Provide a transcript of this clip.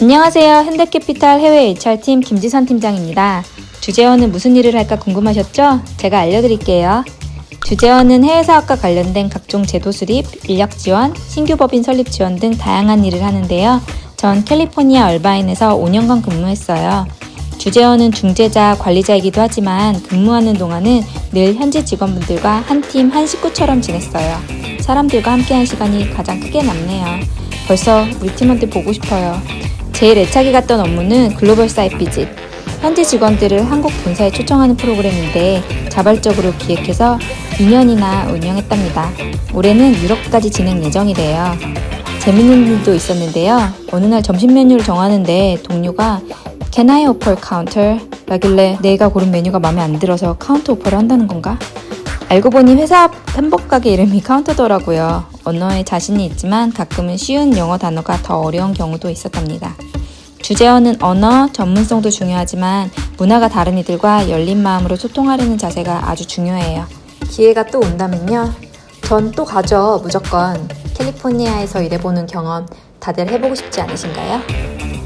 안녕하세요. 현대캐피탈 해외 HR팀 김지선 팀장입니다. 주재원은 무슨 일을 할까 궁금하셨죠? 제가 알려드릴게요. 주재원은 해외 사업과 관련된 각종 제도 수립, 인력 지원, 신규 법인 설립 지원 등 다양한 일을 하는데요. 전 캘리포니아 얼바인에서 5년간 근무했어요. 주재원은 중재자, 관리자이기도 하지만 근무하는 동안은 늘 현지 직원분들과 한 팀, 한 식구처럼 지냈어요. 사람들과 함께한 시간이 가장 크게 남네요. 벌써 우리 팀원들 보고 싶어요. 제일 애착이 갔던 업무는 글로벌 사이트 비짓. 현지 직원들을 한국 본사에 초청하는 프로그램인데 자발적으로 기획해서 2년이나 운영했답니다. 올해는 유럽까지 진행 예정이래요. 재밌는 일도 있었는데요. 어느 날 점심 메뉴를 정하는데 동료가 Can I offer counter? 라길래 내가 고른 메뉴가 마음에 안 들어서 카운터 오퍼를 한다는 건가? 알고 보니 회사 햄버거 가게 이름이 카운터더라고요. 언어에 자신이 있지만 가끔은 쉬운 영어 단어가 더 어려운 경우도 있었답니다. 주재원은 언어, 전문성도 중요하지만 문화가 다른 이들과 열린 마음으로 소통하려는 자세가 아주 중요해요. 기회가 또 온다면요. 전 또 가죠, 무조건. 캘리포니아에서 일해보는 경험 다들 해보고 싶지 않으신가요?